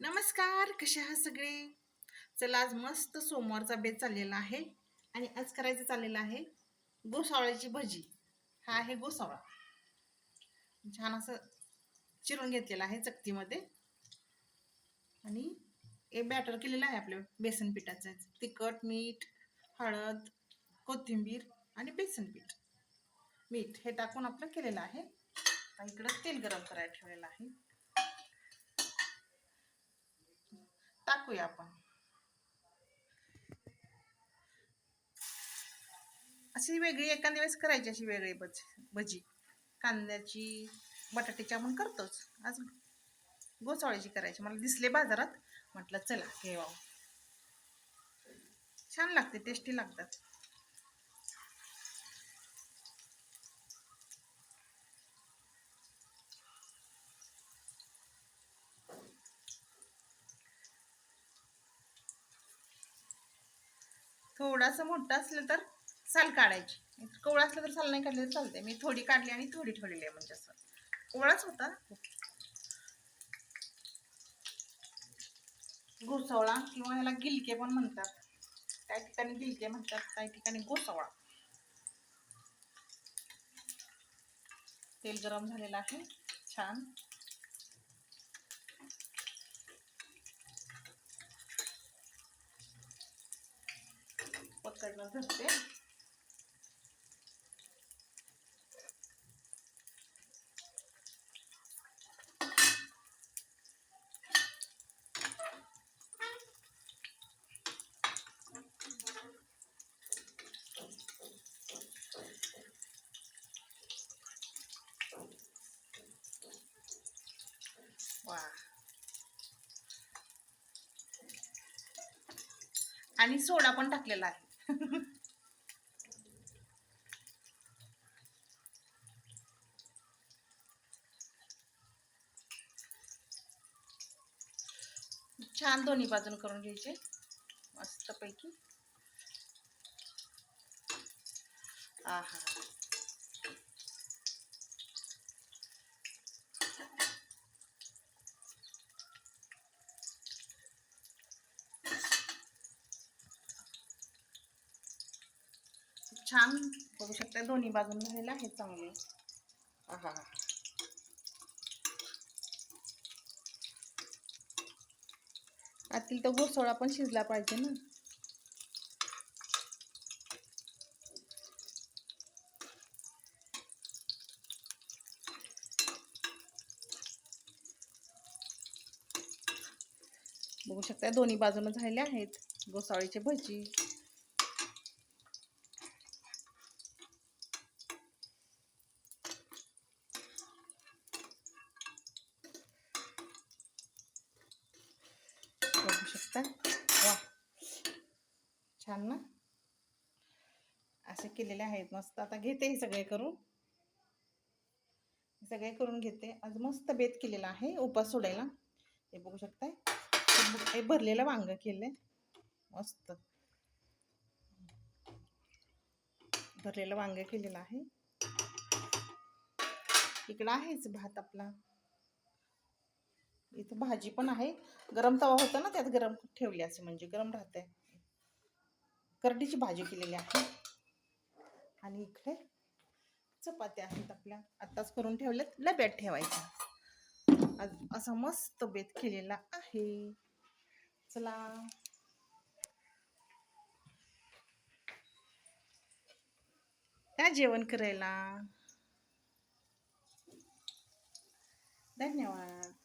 नमस्कार कशा आहात सगळे? चला आज मस्त सोमवारचा बेत चाललेला आहे आणि आज करायचं चाललेलं आहे गोसावळ्याची भजी. हा आहे गोसावळा. छान असं चिरून घेतलेला आहे चकतीमध्ये. आणि हे बॅटर केलेलं आहे आपलं बेसन पिठाचं. तिखट मीठ हळद कोथिंबीर आणि बेसन पीठ. मीठ हे टाकून आपलं केलेलं आहे. इकडं तेल गरम करायला ठेवलेलं आहे. टाकूया आपण. अशी वेगळी एखाद्या वेळेस करायची अशी वेगळी भज भजी. कांद्याची बटाट्याची आपण करतोच. आज गोसावळ्याची करायची. मला दिसले बाजारात. म्हटलं चला घेवा छान लागते टेस्टी लागतात. थोडासा मोठा असलं तर साल काढायची. कोवळा असलं तर साल नाही काढली तर चालते मी थोडी काढली आणि थोडी ठेवलेली आहे म्हणजे असं. कोवळाच होता. गोसावळा किंवा ह्याला गिलके पण म्हणतात. काही ठिकाणी गिलके म्हणतात काही ठिकाणी गोसावळा तेल गरम झालेलं आहे. छान. पकडणं धरते. वा. आणि सोडा पण टाकलेला आहे. छान दोन्ही बाजून करून घ्यायचे मस्तपैकी आहा छान बघू शकता दोन्ही बाजून झालेले आहेत चांगले. आहा. आतील तर गोसोळा पण शिजला पाहिजे ना. बघू शकता दोन्ही बाजूने झालेले आहेत गोसाळीचे भजी. बघू वा छान ना असे केलेले आहेत मस्त आता घेते हे सगळे करून सगळे करून घेते आज मस्त बेत केलेला आहे उपास सोडायला हे बघू शकताय हे भरलेलं वांग केलंय मस्त भरलेलं वांग केलेलं आहे इकडं आहेच भात आपला इथं भाजी पण आहे. गरम तवा होता ना त्यात गरम ठेवली असे म्हणजे गरम राहते करडीची भाजी केलेली आहे. आणि इकडे चपात्या आहेत आपल्या. आत्ताच करून ठेवल्यात. डब्यात ठेवायच्या. आज असा मस्त बेत केलेला आहे. चला. त्या जेवण करायला. धन्यवाद.